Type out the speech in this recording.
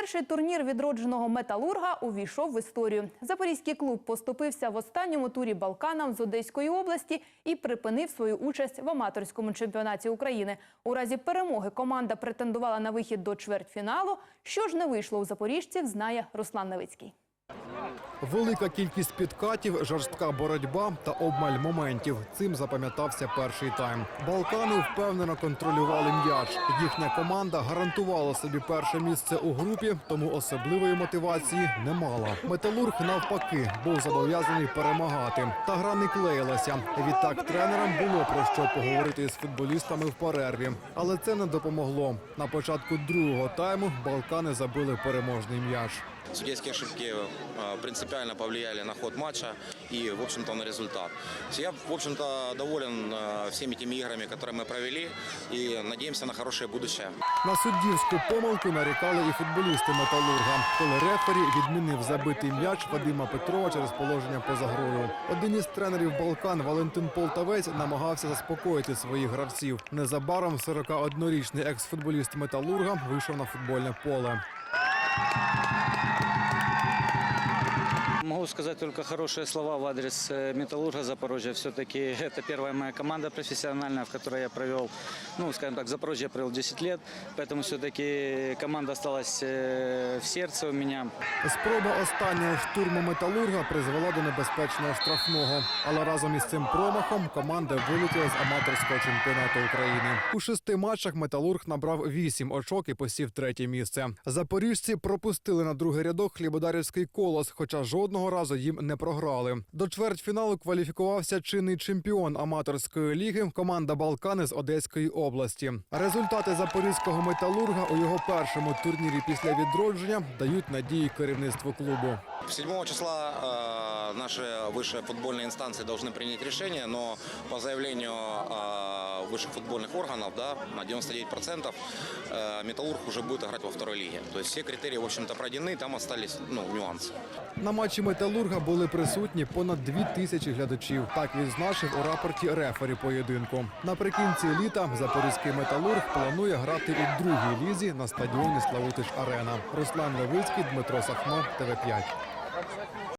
Перший турнір відродженого металурга увійшов в історію. Запорізький клуб поступився в останньому турі Балканам з Одеської області і припинив свою участь в аматорському чемпіонаті України. У разі перемоги команда претендувала на вихід до чвертьфіналу. Що ж не вийшло у запоріжців, знає Руслан Новицький. Велика кількість підкатів, жорстка боротьба та обмаль моментів. Цим запам'ятався перший тайм. Балкани впевнено контролювали м'яч. Їхня команда гарантувала собі перше місце у групі, тому особливої мотивації не мала. Металург навпаки був зобов'язаний перемагати. Та гра не клеїлася. Відтак тренерам було про що поговорити з футболістами в перерві, але це не допомогло. На початку другого тайму Балкани забили переможний м'яч. Судейские ошибки э, принципиально повлияли на ход матча и, в общем-то, на результат. Я, в общем-то, доволен э, всеми теми играми, которые мы провели, и надеемся на хорошее будущее. На суддівську помилку нарікали і футболісти металурга, коли рефері відмінив забитий м'яч Вадима Петрова через положення поза грою. Один із тренерів Балкан Валентин Полтавець намагався заспокоїти своїх гравців. Незабаром 41-річний екс-футболіст металурга вийшов на футбольне поле. Могу сказать только хорошие слова в адрес э, Металлурга Запорожья. Все-таки это первая моя команда профессиональная, в которой я провел, ну, скажем так, в Запорожье я провел 10 лет. Поэтому все-таки команда осталась э, в сердце у меня. Спроба останнього штурму металурга призвела до небезпечного штрафного. Але разом із цим промахом команда вилетіла з аматорського чемпіонату України. У шести матчах металург набрав вісім очок і посів третє місце. Запоріжці пропустили на другий рядок хлібодарівський колос, хоча жодного разу їм не програли. До чвертьфіналу кваліфікувався чинний чемпіон аматорської ліги команда Балкани з Одеської області. Результати запорізького металурга у його першому турнірі після відродження дають надії керівництву клубу. 7 числа э, наши высшие футбольные инстанции должны принять решение, но по заявлению э, высших футбольных органов, да, на 99% э, Металлург уже будет играть во второй лиге. То есть все критерии, в общем-то, пройдены, там остались ну, нюансы. На матчі металурга були присутні понад дві тисячі глядачів. Так відзначив у рапорті рефері поєдинку. Наприкінці літа запорізький металург планує грати у другій лізі на стадіоні Славутич Арена. Руслан Левицький, Дмитро Сахно, ТВ 5